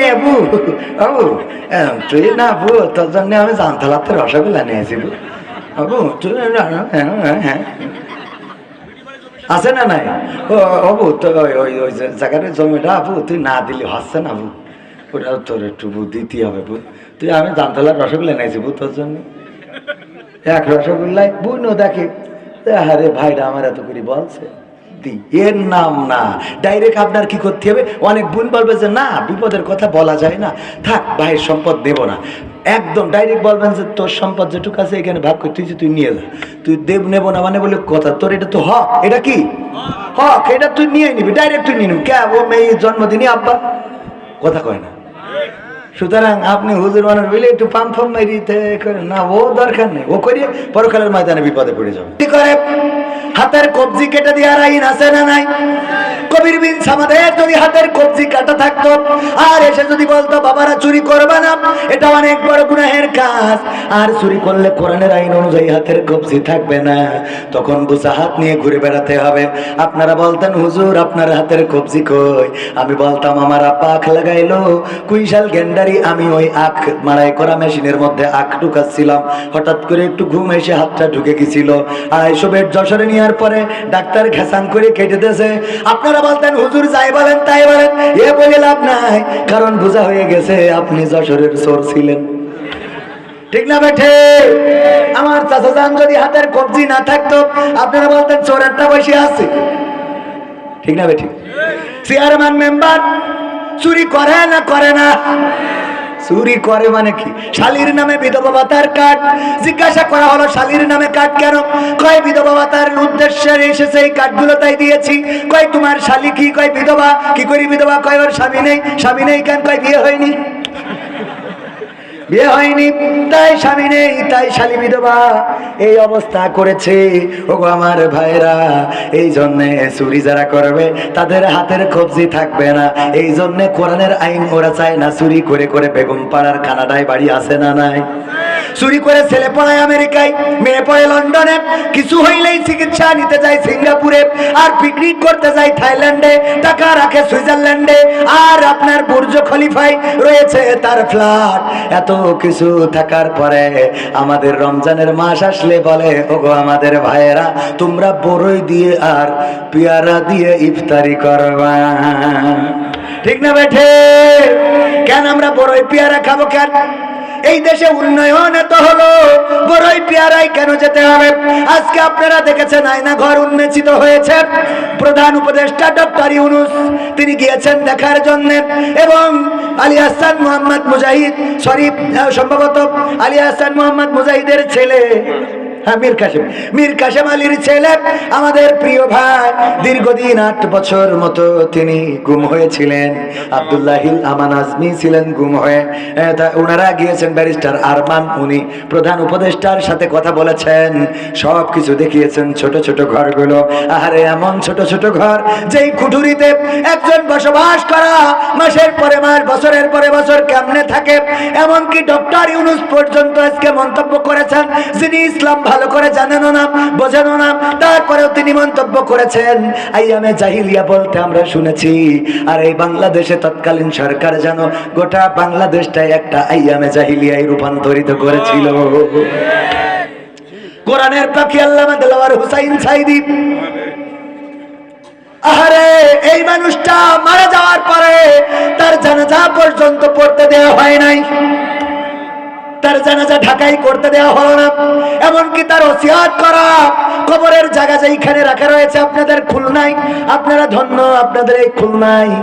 নেবু। বাবু আহ, তুই না বু তোর জন্য আমি জানতলাতে রসগোল্লা নিয়েছি বু। তুই হ্যাঁ হ্যাঁ আছে না নাই? ও অবু তো ওই ওই জায়গার জমিটা আপু তুই না দিলে হচ্ছে না বু। ওটা তোর একটু বু দিতে হবে বু। তুই আমি জানতলার রসগোল্লা নিয়েছি বু তোর জন্য। এক রসগোল্লাই বুনো দেখে। আরে ভাইরা আমার এত করে বলছে। দি এর নাম না। ডাইরেক্ট আপনার কি করতে হবে? অনেক বোন বলবে যে, না, বিপদের কথা বলা যায় না। থাক, ভাইয়ের সম্পদ দেব না। একদম ডাইরেক্ট বলবেন যে, তোর সম্পদ যেটুকু আছে, এখানে ভাগ করে, তুই যে তুই নিয়ে যা। তুই দেব নেব না মানে বলে কথা, তোর এটা তো হক। এটা কি? হক, এটা তুই নিয়ে নিবি ডাইরেক্ট তুই নিয়ে নিবি। কে? ও মেয়ে, জন্মদিনই আব্বা। কথা কয় না। সুতরাং আপনি হুজুর মানুষ বলে একটু পাম্প ফাম মারিতে করে না, ও দরকার নেই। ও করিয়ে পরকালের ময়দানে বিপদে পড়ে যাবে। কি করে? হাতের কবজি কেটে দেওয়ার আইন আছে না নাই? কবির বিন সামাদের যদি হাতের কবজি কাটা থাকতো, আর এসে যদি বলতো, বাবারা, চুরি করবে না? এটা অনেক বড় কাজ। আর চুরি করলে কোরআনের আইন অনুযায়ী হাতের কবজি থাকবে না। তখন বুঝা হাত নিয়ে ঘুরে বেড়াতে হবে। আপনারা বলতেন, হুজুর, আপনার হাতের কবজি কই? আমি বলতাম, আমার আপা আখ লাগাইলো, কুইশাল গেন্ডারি আমি ওই আখ, মারাই করা মেশিনের মধ্যে আখ ঢুকাচ্ছিলাম। হঠাৎ করে একটু ঘুম এসে হাতটা ঢুকে গেছিল। আড়াইশো বেড যশোরে নেওয়ার পরে ডাক্তার ঘেসান করে কেটে দিয়েছে। আপনারা বলতেন, হুজুর যাই বলেন, তাই বলেন। এ বলে লাভ নাই, কারণ বোঝা হয়ে গেছে আপনি যশোরের চোর ছিলেন। ঠিক না বেঠে? আমার চাচা যান যদি হাতের কবজি না থাকতো, আপনারা বলতেন, চোরেরটা বসে আছে। ঠিক না বেঠি? চেয়ারম্যান মেম্বার চুরি করে না করে না। চুরি করে মানে কি? শালির নামে বিধবা ভাতার কাঠ জিজ্ঞাসা করা হলো, শালির নামে কাঠ কেন? কয়, বিধবা ভাতার উদ্দেশ্যে এসেছে, এই কার্ডগুলো তাই দিয়েছি। কয়, তোমার শালি কি? কয়, বিধবা। কি করি, বিধবা? কয়, ওর স্বামী নেই স্বামী নেই কেন? কয়, বিয়ে হয়নি। বিয়ে হয়নি, তাই স্বামী নেই, তাই শালী বিধবা। এই অবস্থা করেছে। ওগো আমার ভাইরা এই জন্যে চুরি যারা করবে, তাদের হাতের কবজি থাকবে না। এই জন্যে কোরআনের আইন ওরা চায় না চুরি করে করে বেগম পাড়ার কানাডায় বাড়ি আছে না নাই। চুরি করে ছেলে পড়ায় আমেরিকায়, মেয়ে পড়ে লন্ডনে। কিছু হইলেই চিকিৎসা নিতে যায় সিঙ্গাপুরে, আর পিকনিক করতে যায় থাইল্যান্ডে, টাকা রাখে সুইজারল্যান্ডে। আর আপনার বুর্জ খলিফায় রয়েছে তার ফ্ল্যাট। এত কিছু থাকার পরে আমাদের রমজানের মাস আসলে বলে, ওগো আমাদের ভাইয়েরা, তোমরা বড়ই দিয়ে আর পেয়ারা দিয়ে ইফতারি করবা। ঠিক না বেঠে কেন আমরা বড়ই পেয়ারা খাব কেন? এই দেশে উন্নয়ন এত হলো, বড়ই পেয়ারাই কেন যেতে হবে? আজকে আপনারা দেখেছেন আয়না ঘর উন্মেচিত হয়েছে। প্রধান উপদেষ্টা ডক্টর ইউনুস, তিনি গিয়েছেন দেখার জন্য এবং আলী হাসান মোহাম্মদ মুজাহিদ শরীফ সম্ভবত আলী হাসান মোহাম্মদ মুজাহিদের ছেলে। হ্যাঁ মীর কাসেম আলীর ছেলে আমাদের প্রিয় ভাই। দীর্ঘদিন আট বছর মতো তিনি গুম হয়েছিলেন। আবদুল্লাহিল আমান আজমি ছিলেন গুম হয়ে। তা ওনারা গিয়েছেন ব্যারিস্টার আরমান। উনি প্রধান উপদেষ্টার সাথে কথা বলেছেন। সব কিছু দেখিয়েছেন ছোট ছোট ঘরগুলো। আরে এমন ছোট ছোট ঘর যেই কুঠুরিতে একজন বসবাস করা মাসের পরে মাস, বছরের পরে বছর কেমনে থাকে? এমনকি ডক্টর ইউনুস পর্যন্ত আজকে মন্তব্য করেছেন যিনি ইসলাম ভালো করে জানেনও না, বোঝেনও না। তারপরেও তিনি মন্তব্য করেছেন আইয়ামে জাহিলিয়া বলতে আমরা শুনেছি, আর এই বাংলাদেশে তৎকালীন সরকার যেন গোটা বাংলাদেশটাই একটা আইয়ামে জাহিলিয়ায় রূপান্তরিত করেছিল। কোরআনের পাখি আল্লামা দেলাওয়ার হুসাইন সাইদি। আহারে, এই মানুষটা মারা যাওয়ার পরে তার জানাজা পর্যন্ত পড়তে দেওয়া হয় নাই। তার জানাজা ঢাকাই করতে দেওয়া হলো না। এমনকি তার ওসিয়াত করা কবরের জায়গা যেইখানে রাখা রয়েছে আপনাদের খুলনায়। আপনারা ধন্য আপনাদের এই খুলনায়।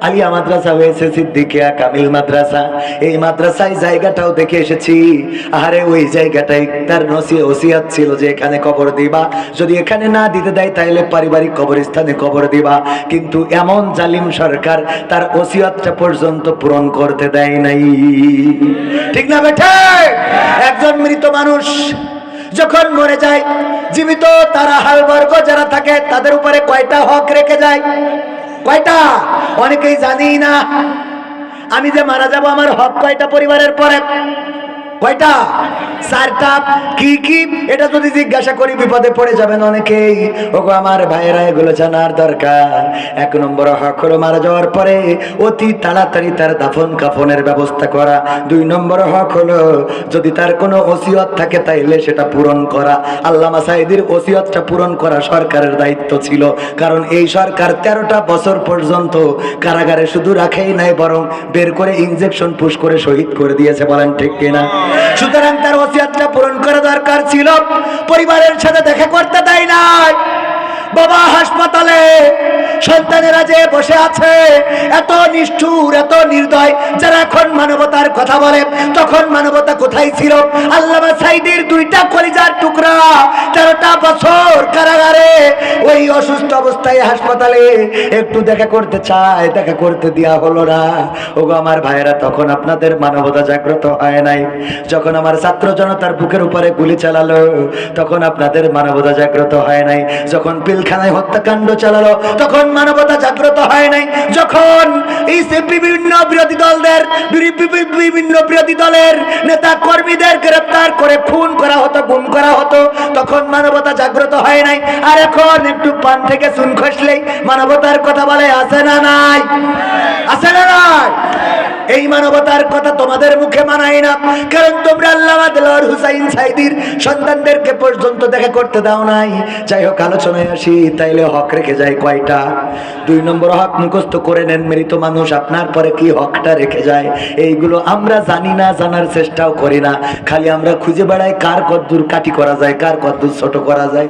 আলিয়া মাদ্রাসা হয়েছে, সিদ্দিকিয়া, কামিল মাদ্রাসা। এই মাদ্রাসায় জায়গাটাও দেখে এসেছি। আরে ওই জায়গাটাই তার নসি ওসিয়াত ছিল যে এখানে কবর দিবা। যদি এখানে না দিতে দেয় তাহলে পারিবারিক কবরস্থানে কবর দিবা। কিন্তু এমন জালিম সরকার তার ওসিয়াতটা পর্যন্ত পূরণ করতে দেয় নাই। ঠিক না বেঠে? একজন মৃত মানুষ যখন মরে যায়, জীবিত তারা হালবর্গ যারা থাকে, তাদের উপরে কয়টা হক রেখে যায়? কয়টা? অনেকেই জানি না। আমি যে মারা যাব আমার হক কয়টা পরিবারের পরে? কয়টা? চারটা। কি কি? এটা যদি জিজ্ঞাসা করি বিপদে পড়ে যাবেন অনেকেই। ওগো, আমার ভাইয়েরা, এগুলো জানার দরকার। এক নম্বর, হক হলো মারা যাওয়ার পরে অতি তাড়াতাড়ি তার দাফন কাফনের ব্যবস্থা করা। দুই নম্বর, হক হলো যদি তার কোনো ওসিয়ত থাকে, তাইলে সেটা পূরণ করা। আল্লামা সাইদির ওসিয়তটা পূরণ করা সরকারের দায়িত্ব ছিল। কারণ এই সরকার তেরোটা বছর পর্যন্ত কারাগারে শুধু রাখেই নাই, বরং বের করে ইনজেকশন পুশ করে শহীদ করে দিয়েছে, বলেন ঠিক কিনা? সুতরাং তার ওসিয়াতটা পূরণ করা দরকার ছিল। পরিবারের সাথে দেখা করতে দেয় নাই। বাবা হাসপাতালে সন্তানেরা যে বসে আছে, এত নিষ্ঠুর, এত নির্দয়, যারা এখন মানবতার কথা বলে, তখন মানবতা কোথায় ছিল? আল্লামা সাইদির দুইটা কলিজার টুকরা, তেরোটা বছর কারাগারে, ওই অসুস্থ অবস্থায় হাসপাতালে একটু দেখা করতে চায়, দেখা করতে দেওয়া হলো না। ওগো আমার ভাইয়েরা, তখন আপনাদের মানবতা জাগ্রত হয় নাই। যখন আমার ছাত্র জনতার বুকের উপরে গুলি চালালো, তখন আপনাদের মানবতা জাগ্রত হয় নাই। যখন পিলখানায় হত্যাকাণ্ড চালালো, তখন মানবতা জাগ্রত হয় নাই। যখন এই বিভিন্ন বিরোধী দলদের বিভিন্ন বিরোধী দলের নেতা কর্মীদের গ্রেপ্তার করে খুন করা হতো, গুম করা হতো, তখন মানবতা জাগ্রত হয় নাই। আর এখন একটু পান থেকে শুন খসলেই মানবতার কথা বলে আসে না নাই? আসে না নাই? এই মানবতার কথা তোমাদের মুখে মানাই না। কারণ তোমরা আল্লাহ হুসাইন সাইদির সন্তানদেরকে পর্যন্ত দেখা করতে দাও নাই। যাই হোক, আলোচনায় আসি, তাইলে হক রেখে যায় কয়টা? দুই নম্বর হক মুখস্থ করে নেন মৃত মানুষ, আপনার পরে কি হকটা রেখে যায়? এইগুলো আমরা জানি না, জানার চেষ্টাও করি না। খালি আমরা খুঁজে বেড়াই কার কদ্দুর কাটি করা যায়, কার কদ্দুর ছোট করা যায়।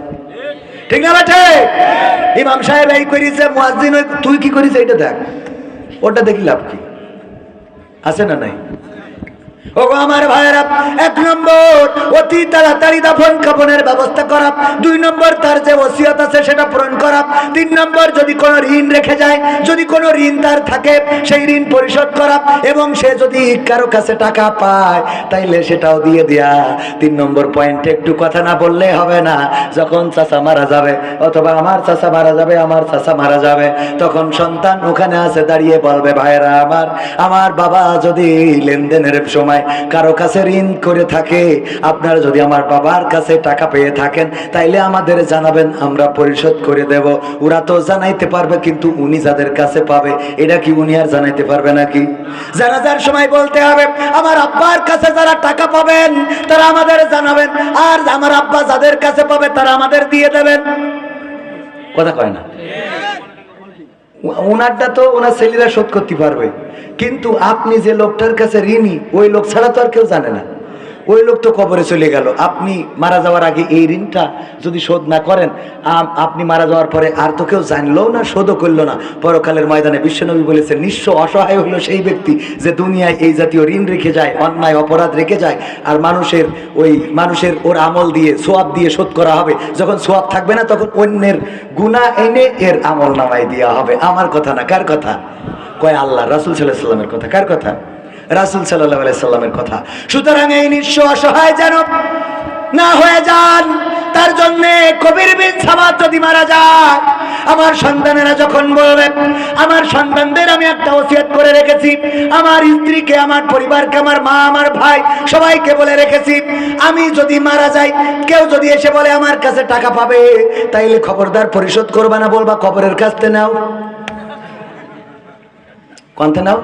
ঠিক না বেঠে ইমাম সাহেব এই করিছে মুয়াজ্জিন তুই কি করিস এইটা দেখ। ওটা দেখি লাভ কি? আছে না নাই? ওগো আমার ভাইয়েরা, এক নম্বর, অতি তাড়াতাড়ি দাফন কাপনের ব্যবস্থা করা। দুই নম্বর, তার যে ওসিয়ত আছে সেটা পূরণ করা। তিন নম্বর, যদি কোনো ঋণ রেখে যায়, যদি কোনো ঋণ তার থাকে, সেই ঋণ পরিশোধ করা। এবং সে যদি কারও কাছে টাকা পায়, তাইলে সেটাও দিয়ে দেয়া। তিন নম্বর পয়েন্টে একটু কথা না বললে হবে না। যখন চাচা মারা যাবে, অথবা আমার চাচা মারা যাবে, আমার চাচা মারা যাবে, তখন সন্তান ওখানে আছে, দাঁড়িয়ে বলবে ভাইরা আমার আমার বাবা যদি লেনদেনের সময় কারও কাছে ঋণ করে থাকে, আপনারা যদি আমার বাবার কাছে টাকা পেয়ে থাকেন, তাইলে আমাদের জানাবেন, আমরা পরিশোধ করে দেব। ওরা তো জানাইতে পারবে, কিন্তু উনি যাদের কাছে পাবে, এটা কি উনি আর জানাইতে পারবে নাকি? যারা যার সময় বলতে হবে, আমার আব্বার কাছে যারা টাকা পাবেন, তারা আমাদের জানাবেন, আর আমার আব্বা যাদের কাছে পাবে, তারা আমাদের দিয়ে দেবেন। কথা কয় না। ওনারটা তো ওনার ছেলেরা শোধ করতে পারবে। কিন্তু আপনি যে লোকটার কাছে ঋণী, ওই লোক ছাড়া তো আর কেউ জানে না। ওই লোক তো কবরে চলে গেল। আপনি মারা যাওয়ার আগে এই ঋণটা যদি শোধ না করেন আপনি মারা যাওয়ার পরে আর তো কেউ জানলো না, শোধও করল না। পরকালের ময়দানে বিশ্বনবী বলেছেন, নিঃস্ব অসহায় হলো সেই ব্যক্তি যে দুনিয়ায় এই জাতীয় ঋণ রেখে যায়, অন্যায়, অপরাধ রেখে যায়। আর মানুষের ওই মানুষের ওর আমল দিয়ে, সোয়াব দিয়ে শোধ করা হবে। যখন সোয়াব থাকবে না, তখন অন্যের গুণা এনে এর আমল নামায় দেওয়া হবে। আমার কথা না, কার কথা? কয় আল্লাহ, রাসুল সাল্লাহ সাল্লামের কথা, কার কথা? রাসুল সাল্লাহ সাল্লামের কথা। সুতরাং এই নিঃস্ব অসহায় যেন না হয়ে যান, তার জন্য কবির বিন সামাদ যদি মারা যায়, আমার সন্তানেরা যখন বলবে, আমার সন্তানদের আমি একটা ওসিয়ত করে রেখেছি, আমার স্ত্রীকে, আমার পরিবারকে, আমার মা, আমার ভাই সবাইকে বলে রেখেছি, আমি যদি মারা যাই, কেউ যদি এসে বলে, আমার কাছে টাকা পাবে, তাইলে খবরদার পরিশোধ করবা না বলবা খবরের কাছতে নাও। কন্তে নাও?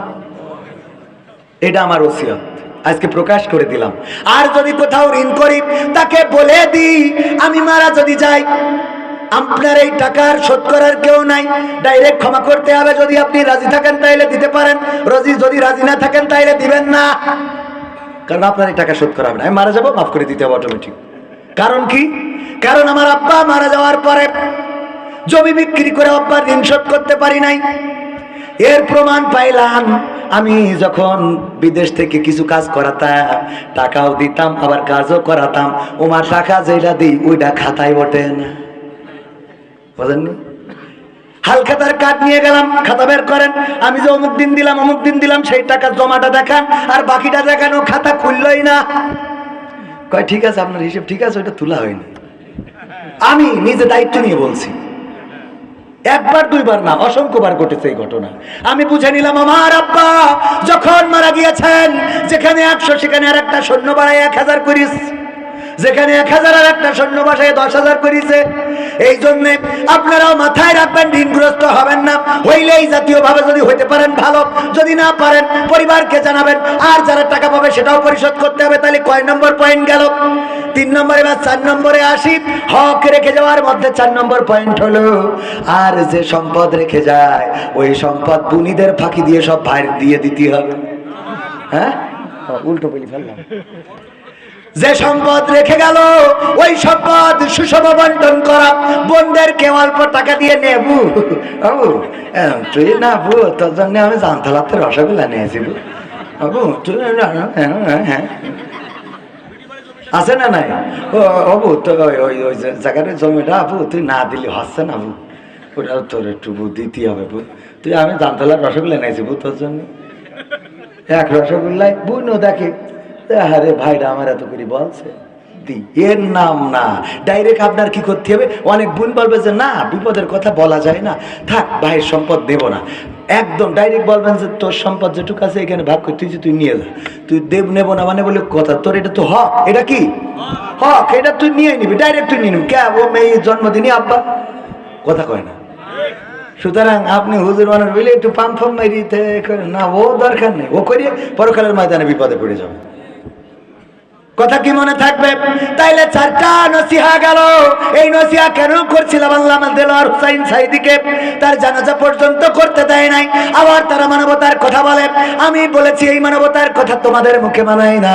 এটা আমার ওসিয়ত। আজকে প্রকাশ করে দিলাম। আর যদি কোথাও ঋণ করি, তাকে বলে দিই, আমি মারা যদি যাই, আপনার এই টাকার শোধ করার কেউ নাই। ডাইরেক্ট ক্ষমা করতে হবে যদি আপনি রাজি থাকেন, তাইলে দিতে পারেন। রাজি যদি রাজি না থাকেন, তাইলে দিবেন না। কারণ আপনার এই টাকা শোধ করা হবে না। আমি মারা যাব, মাফ করে দিতে হবে অটোমেটিক কারণ কি? কারণ আমার আব্বা মারা যাওয়ার পরে জমি বিক্রি করে আব্বার ঋণ শোধ করতে পারি নাই। এর প্রমাণ পাইলাম। আমি যখন বিদেশ থেকে কিছু কাজ করাতাম, টাকাও দিতাম, আবার কাজও করাতাম ওমার টাকা যেটা দিই, ওইটা খাতায় ওঠে না বুঝেননি? হাল খাতার কার্ড নিয়ে গেলাম, খাতা বের করেন। আমি যে অমুক দিন দিলাম, অমুক দিন দিলাম, সেই টাকার জমাটা দেখান, আর বাকিটা দেখানো খাতা খুললই না। কয়, ঠিক আছে, আপনার হিসেব ঠিক আছে, ওইটা তোলা হয়নি। আমি নিজে দায়িত্ব নিয়ে বলছি। একবার, দুইবার না, অসংখ্যবার ঘটেছে এই ঘটনা। আমি বুঝে নিলাম, আমার আব্বা যখন মারা গিয়েছেন, যেখানে একশো, সেখানে আর একটা সৈন্য বাড়ায় এক হাজার করিস। যেখানে এক হাজার আর একটা সৈন্য বাসায় দশ হাজার করিছে। এই জন্য আপনারাও মাথায় রাখবেন, ঋণগ্রস্ত হবেন না। হইলে এই জাতীয় ভাবে যদি হইতে পারেন ভালো, যদি না পারেন পরিবারকে জানাবেন, আর যারা টাকা পাবে সেটাও পরিশোধ করতে হবে। তাহলে কয় নম্বর পয়েন্ট গেল? তিন নম্বরে বা চার নম্বরে আসি। হক রেখে যাওয়ার মধ্যে চার নম্বর পয়েন্ট হলো, আর যে সম্পদ রেখে যায়, ওই সম্পদ বুনিদের ফাঁকি দিয়ে সব ভাই দিয়ে দিতে হবে। হ্যাঁ? উল্টো বলি ফেললাম। যে সম্পদ রেখে গেল, ওই সম্পদ সুষম বন্টন করা। বোনদেরকে অল্প টাকা দিয়ে নেবু। তুই না বু তোর জন্য আমি জানতালাতে রসগোল্লা নিয়েছি বু। বাবু তুই হ্যাঁ হ্যাঁ আছে না নাই? অবু তো ওই ওই যে জমিটা আপু তুই না দিলি হচ্ছে না বু ওটা তোর একটু দিতে হবে বু। তুই, আমি জানতালার রসগোল্লা নিয়েছি বু তোর জন্য। এক রসগোল্লাই বুনো দেখে। আরে ভাইরা, আমার এত করে বলছে। এর নাম না। ডাইরেক্ট আপনার কি করতে হবে? অনেক বোন বলবে যে, না, বিপদের কথা বলা যায় না। থাক, ভাইয়ের সম্পদ দেব না। একদম ডাইরেক্ট বলবেন যে, তোর সম্পদ যেটুকু আছে, এখানে ভাগ করতে তুই নিয়ে যা। তুই দেব নেব না মানে বলে কথা। তোর এটা তো হক। এটা কি? হক। এটা তুই নিয়ে নিবি। ডাইরেক্ট তুই নিয়ে নিবি। কে? ও মেয়ে জন্মদিনই আব্বা। কথা কয় না। সুতরাং আপনি হুজুর মানুষ বলে একটু পাম্প করেন। না, ও দরকার নেই। ও করিয়ে পরকালের ময়দানে বিপদে পড়ে যাবে। কথা কি মনে থাকবে? তাইলে চারটা নসিহা গেল। এই নসিহা কেন করছিলাম আল্লাহ দেলোয়ার হুসাইন সাইদিকে? তার জানাজা পর্যন্ত করতে দেয় নাই। আবার তারা মানবতার কথা বলে। আমি বলেছি, এই মানবতার কথা তোমাদের মুখে মানায় না।